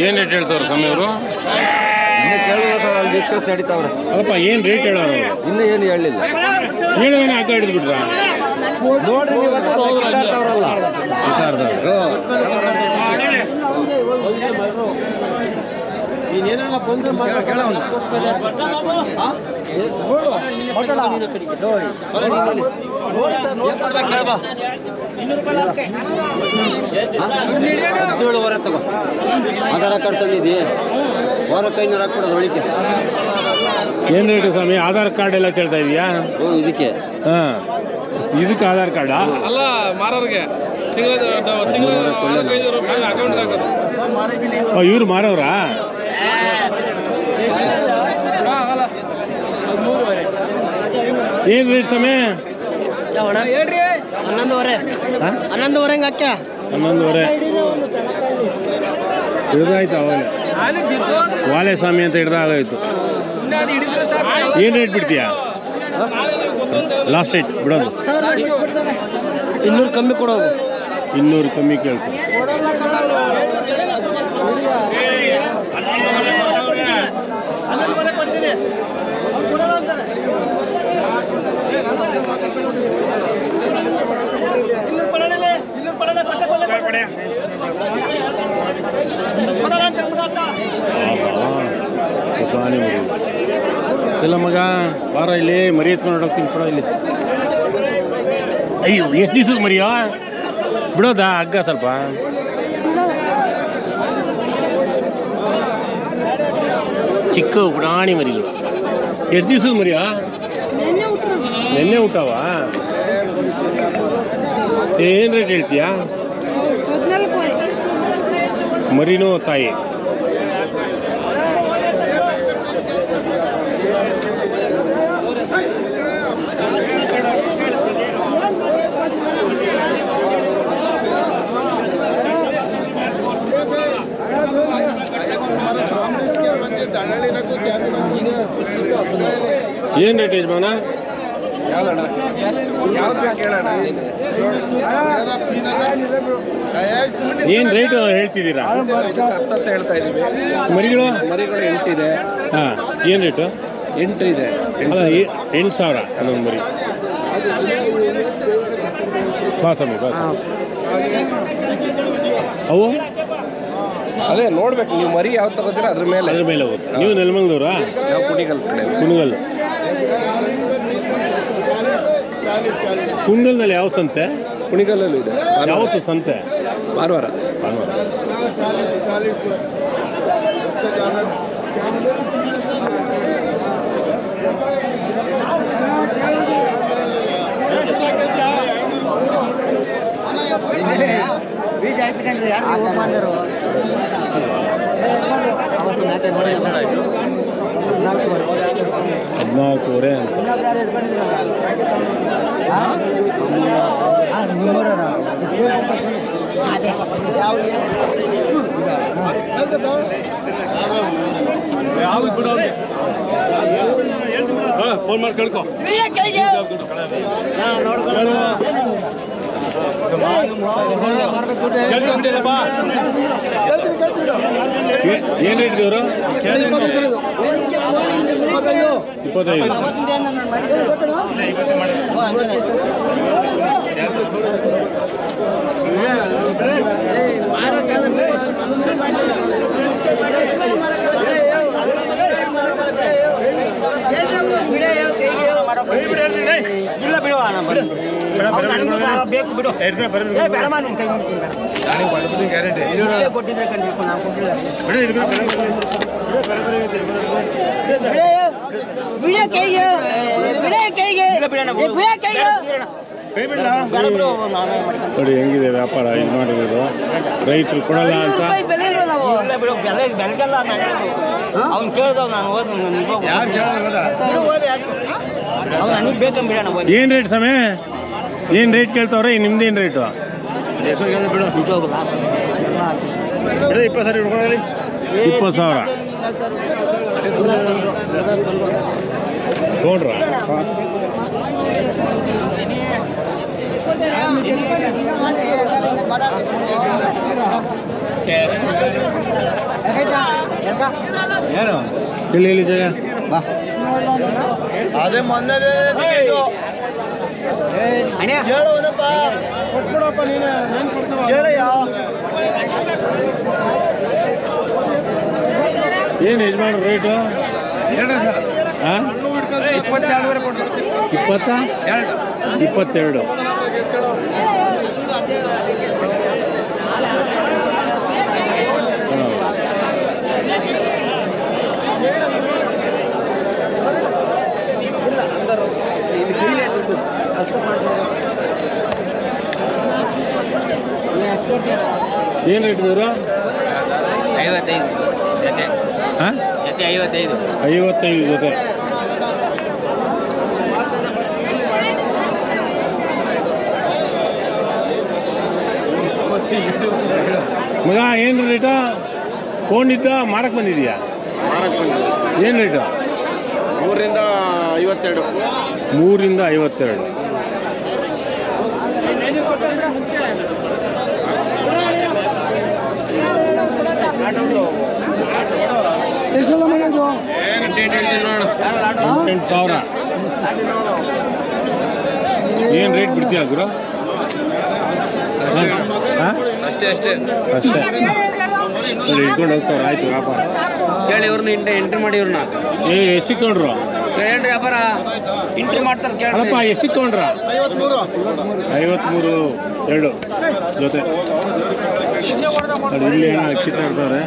ಏನು ರೇಟ್ ಹೇಳ್ತಾವ್ರೆ ಸಮಯವರು ಅಲ್ಲಿ ಡಿಸ್ಕಸ್ ನಡೀತಾವ್ರೆ. ಅಲ್ಲಪ್ಪ ಏನ್ ರೇಟ್ ಹೇಳೋರು ಇನ್ನು ಏನು ಹೇಳಿಲ್ಲ. ಹೇಳುವೇನೆ ಆಗ ಹಿಡಿದು ಬಿಟ್ರ ನೋಡ್ರಿ ನೀವು ಮಾತಾಡ್ತಾವ್ರಲ್ಲ ಹದಿನೇಳುವರೆ ತಗೋ. ಆಧಾರ ಕಾರ್ಡ್ ತಂದಿದ್ದಿ? ವಾರಕ್ಕೆ ಐನೂರು ಹಾಕ್ಬಿಡೋದು ಒಳಿಕೆ ಏನು ರೇಟ್ ಸ್ವಾಮಿ? ಆಧಾರ್ ಕಾರ್ಡ್ ಎಲ್ಲ ಕೇಳ್ತಾ ಇದೀಯಾ? ಓ ಇದಕ್ಕೆ? ಹಾಂ. ಇದಕ್ಕೆ ಆಧಾರ್ ಕಾರ್ಡಾ? ಅಲ್ಲ ಮಾರೋರಿಗೆ ತಿಂಗಳ ತಿಂಗಳ ಅಕೌಂಟ್ ಹಾಕೋದು. ಇವ್ರು ಮಾರವ್ರಾ? ಏನು ರೇಟ್ ಹೇಳ್ರಿ ಹನ್ನೊಂದುವರೆ. ಹನ್ನೊಂದುವರೆ ಹಂಗೆ ಅಕ್ಕ ಹನ್ನೊಂದುವರೆ. ಹಿಡ್ದಾಯ್ತು ಅವಾಗ ವಾಲೆ ಸ್ವಾಮಿ ಅಂತ ಹಿಡ್ದಾಗಾಯ್ತು ಏನು ರೇಟ್ ಬಿಡ್ತೀಯಾ? ಲಾಸ್ಟ್ ರೇಟ್ ಬಿಡೋದು. ಇನ್ನೂರು ಕಮ್ಮಿ ಕೊಡೋದು. ಇನ್ನೂರು ಕಮ್ಮಿ ಕೇಳ್ತು ಆನೆ ಮರಿ ಇಲ್ಲ ಮಗ ಬಾರ ಇಲ್ಲಿ ಮರಿ ಎತ್ಕೊಂಡು ಹೋಗ್ತೀನಿ ಕೊಡ ಇಲ್ಲಿ. ಅಯ್ಯೋ ಎಷ್ಟು ದಿವ್ಸದ ಮರಿಯೋ? ಬಿಡೋದಾ? ಹಗ್ಗ ಸ್ವಲ್ಪ. ಚಿಕ್ಕ ಬುಡಾಣಿ ಮರಿಗಳು. ಎಷ್ಟು ದಿವ್ಸದ ಮರಿಯಾ? ನೆನ್ನೆ ಊಟವ? ಏನು ರೇಟ್ ಹೇಳ್ತೀಯಾ? ಮರಿನೋ ತಾಯಿ. ಏನು ರೇಟ್ ಯಜಮಾನ? ಯಾವ್ದಣ್ಣ? ಯಾವ್ದು ಬೇಕು ಹೇಳೋಣ ಏನು ರೇಟ್ ಹೇಳ್ತಿದ್ದೀರಾ? ಹತ್ತತ್ತು ಹೇಳ್ತಾ ಇದೀವಿ ಮರಿಗಳು? ಮರಿಗಳು ಎಂಟಿದೆ. ಹಾಂ ಏನು ರೇಟು ಎಂಟು ಇದೆ. ಅಲ್ಲ ಎ- ಎಂಟು ಸಾವಿರ ಅದೊಂದು ಮರಿ. ಬಾ ಸ್ವಾಮಿ ಬಾ ಸ್ವಾಮಿ. ಅವು? ಅದೇ ನೋಡ್ಬೇಕು. ನೀವು ಮರಿ ಯಾವ್ದು ತಗೋತೀರ ಅದ್ರ ಮೇಲೆ. ಅದ್ರ ಮೇಲೆ ಹೋಗುತ್ತೆ. ನೀವು ನೆಲಮಂಗ್ಳೂರಾ? ನಾವು ಕುಣಿಗಲ್ ಕಡೆ. ಕುಣಗಲ್. ಕುಣಗಲ್ನಲ್ಲಿ ಯಾವ ಸಂತೆ? ಕುಣಿಗಲ್ಲಲ್ಲಿ ಇದೆ ಯಾವತ್ತು ಸಂತೆ? ಭಾನುವಾರ. ಭಾನುವಾರ. ಬೀಜ ಆಯ್ತು ಕಣ್ರಿ ಯಾರು ಹೋಗಿ ಬಂದರು ಅವತ್ತು ಮ್ಯಾಕೆ ನೋಡಿ ಹದಿನಾಲ್ಕೂವರೆ ಅಂತ. ಫೋನ್ ಮಾಡಿ ಕೇಳ್ಕೊ. ಏನು ರೇಟ್ ಇವರು ಇಪ್ಪತ್ತೈದು ಇಲ್ಲ ಬೇಕು ಬಿಡು ಏ, ಬೇಡಮ್ಮ ನಿನ್ ಕೈ ಮುಗಿತೀನಿ ಬೇಡ. ಕೊಟ್ಟಿದ್ರೆ ಕಂಡಿರ್ಕೊ, ನಾನು ಕೊಟ್ಟಿಲ್ಲ. ಬಿಡ ಕೈಗೆ ಬಿಡ ಕೈಗೆ ಏ, ಬಿಡ ಕೈಗೆ ಬೇಡ ಬಿಡು ನಾವೇ ಮಾಡ್ಕೊಂತೀವಿ. ನೋಡಿ ಹೆಂಗಿದೆ ವ್ಯಾಪಾರ ಇದು ಮಾಡಿರೋದು ರೈತರು ಕೊಡಲ್ಲ ಅಂತ ಬೆಳಗಲ್ಲ ನಾನು ಅವ್ನು ಕೇಳ್ದವ್ ನಾನು ಓದ್ ಏನು ರೇಟ್ ಸಮಯ ಏನು ರೇಟ್ ಕೇಳ್ತಾವ್ರೆ? ಏನ್ ರೇಟು ಇಪ್ಪತ್ತು ಸಾವಿರ ನೋಡ್ರ ಇಲ್ಲಿ ಇಲ್ಲಿ ಜಾಗ? ಅದೇ ಮೊನ್ನೆ ಹೇಳುವನಪ್ಪ ಹೇಳಯ್ಯ. ಏನು ಯಜಮಾನ್ ರೇಟು ಹಾಂ? ಇಪ್ಪತ್ತೆರಡುವರೆ ಕೊಡ್ರಿ ಇಪ್ಪತ್ತ? ಎರಡು. ಇಪ್ಪತ್ತೆರಡು. ಏನು ರೇಟ್ ಇವರು ಐವತ್ತೈದು ಜೊತೆ. ಹಾಂ? ಜೊತೆ ಐವತ್ತೈದು. ಐವತ್ತೈದು ಜೊತೆ. ಮಗ ಏನು ರೇಟ ತೊಗೊಂಡಿದ್ದ ಮಾರಕ್ಕೆ ಬಂದಿದೀಯಾ? ಏನು ರೇಟು ಮೂರಿಂದ ಐವತ್ತೆರಡು. ಮೂರಿಂದ ಐವತ್ತೆರಡು. ಎಂಟೆಂಟು ಸಾವಿರ ಏನು ರೇಟ್ ಬಿಡ್ತೀಯ ಗುರು? ಅಷ್ಟೇ. ಅಷ್ಟೇ ಅಷ್ಟೇ. ಇಟ್ಕೊಂಡು ಹೋಗ್ತಾವ್ರ ಆಯ್ತು ವ್ಯಾಪಾರ. ಕೇಳಿ ಇವ್ರನ್ನ ಇಂಟ ಎಂಟ್ರಿ ಮಾಡಿ ಇವ್ರನ್ನ ಏ ಎಷ್ಟಿಗೆ ತೊಗೊಂಡ್ರು ಹೇಳ್ರಿ ವ್ಯಾಪಾರ. ಎಂಟ್ರಿ ಮಾಡ್ತಾರೆ ಕೇಳಪ್ಪ ಎಷ್ಟಿಗೆ ತೊಗೊಂಡ್ರ ಐವತ್ಮೂರು ಎರಡು. ಜೊತೆ. ಇಲ್ಲಿ ಏನೋ ಅಕ್ಕಿ ಇರ್ತಾರೆ.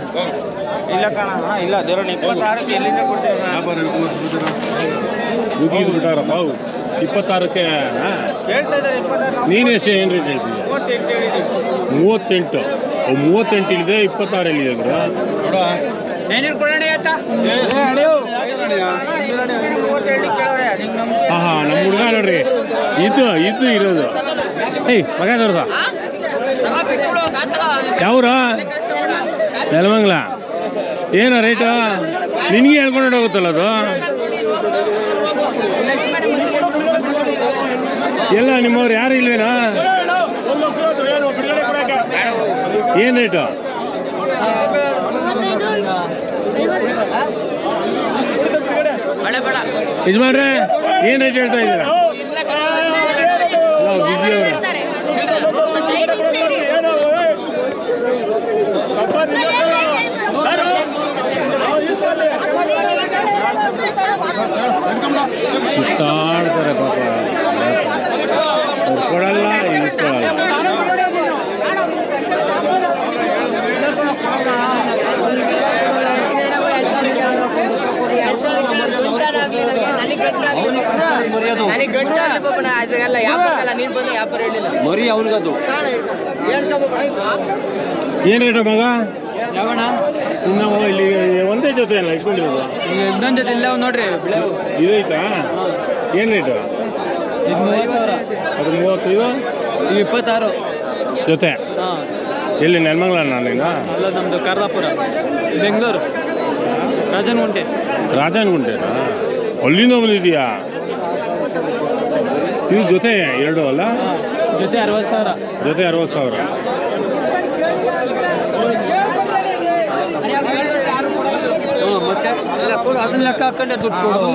ಇಲ್ಲ ಕಣ. ಇಲ್ಲ ಇಪ್ಪತ್ತಾರಕ್ಕೆ ಎಲ್ಲಿಂದ ಬಿಟ್ಟಾರಪ್ಪ ಅವು. ಇಪ್ಪತ್ತಾರಕ್ಕೆ ಹಾ? ಕೇಳ್ತಾ ಇದ್ದಾರೆ ಇಪ್ಪತ್ತಾರು. ನೀನು ಎಷ್ಟು ಏನು ರೇಟ್ ಹೇಳ್ತೀಯ? ಮೂವತ್ತೆಂಟು ಮೂವತ್ತೆಂಟು. ಇಲ್ಲಿದೆ ಇಪ್ಪತ್ತಾರು ಎಲ್ಲಿದೆ ಗುರು ಏನೇನು ಕೊಡೋಣ ಆಯ್ತಾ? ಕೇಳೋರೆ ನಿಂಗೆ ನಂಬಿಕೆ ಹಾಂ ಹಾಂ ನಮ್ಮ ಹುಡುಗ ನೋಡ್ರಿ. ಇದು ಇದು ಇರೋದು. ಏಯ್ ಮಗ ತೋರ್ಸ. ಯಾವ್ರ? ನೆಲಮಂಗ್ಲ. ಏನೋ ರೇಟು ನಿನಗೆ ಹೇಳ್ಕೊಂಡು ಹೋಗುತ್ತಲ್ಲ ಅದು? ಎಲ್ಲ ನಿಮ್ಮವ್ರು ಯಾರು ಇಲ್ವೇನಾ? ಏನು ರೇಟು ಇದು ಮಾಡ್ರೆ ಯಜಮಾನ್ರೆ ಏನು ರೇಟ್ ಹೇಳ್ತಾ ಇದ್ದೀರಾ ನಾವು ಬಿಸಿ ಅವರು ಸುತ್ತಾಡ್ತಾರೆ ಪಾಪ ಅವ್ರು ಕೊಡಲ್ಲ ಇಳಿಸ್ಕೊಳಲ್ಲ ನನಗೆ ಗಂಟ ಅದೆಲ್ಲ ವ್ಯಾಪಾರ ನೀನು ಬಂದು ವ್ಯಾಪಾರ ಹೇಳಿಲ್ಲ. ಮರಿ ಅವನಿಗದು. ಏನು ರೇಟು ಮಗ? ಯಾವಣ ನಾವು ಇಲ್ಲಿ ಒಂದೇ ಜೊತೆ ಅಲ್ಲ ಇಟ್ಕೊಂಡಿರೋದು. ಇನ್ನೊಂದ್ ಜೊತೆ ಇಲ್ಲ ನೋಡ್ರಿ ಇದು ಐತಾ? ಏನು ರೇಟು ಇದು ಮೂವತ್ತು ಸಾವಿರ. ಅದು ಮೂವತ್ತೈದು ಇದು? ಇಪ್ಪತ್ತಾರು. ಜೊತೆ? ಹಾಂ. ಎಲ್ಲಿ ನೆಲಮಂಗ್ಲ ನಾನೇನಾ ಅಲ್ಲ ನಮ್ಮದು ಕರ್ಲಾಪುರ ಬೆಂಗಳೂರು. ರಾಜನಗುಂಟೆ. ರಾಜನಗುಂಟೆನಾ? ಅಲ್ಲಿಂದ ಬಂದಿದೀಯಾ ಇದು ಜೊತೆ ಎರಡು ಅಲ್ಲ? ಜೊತೆ ಅರವತ್ತು ಸಾವಿರ. ಜೊತೆ ಅರವತ್ತು ಸಾವಿರ. ಮತ್ತೆ? ಇಲ್ಲ ಕೊಡು ಅದನ್ನ ಲೆಕ್ಕ ಹಾಕೊಂಡೆ ದುಡ್ಡು ಕೊಡು.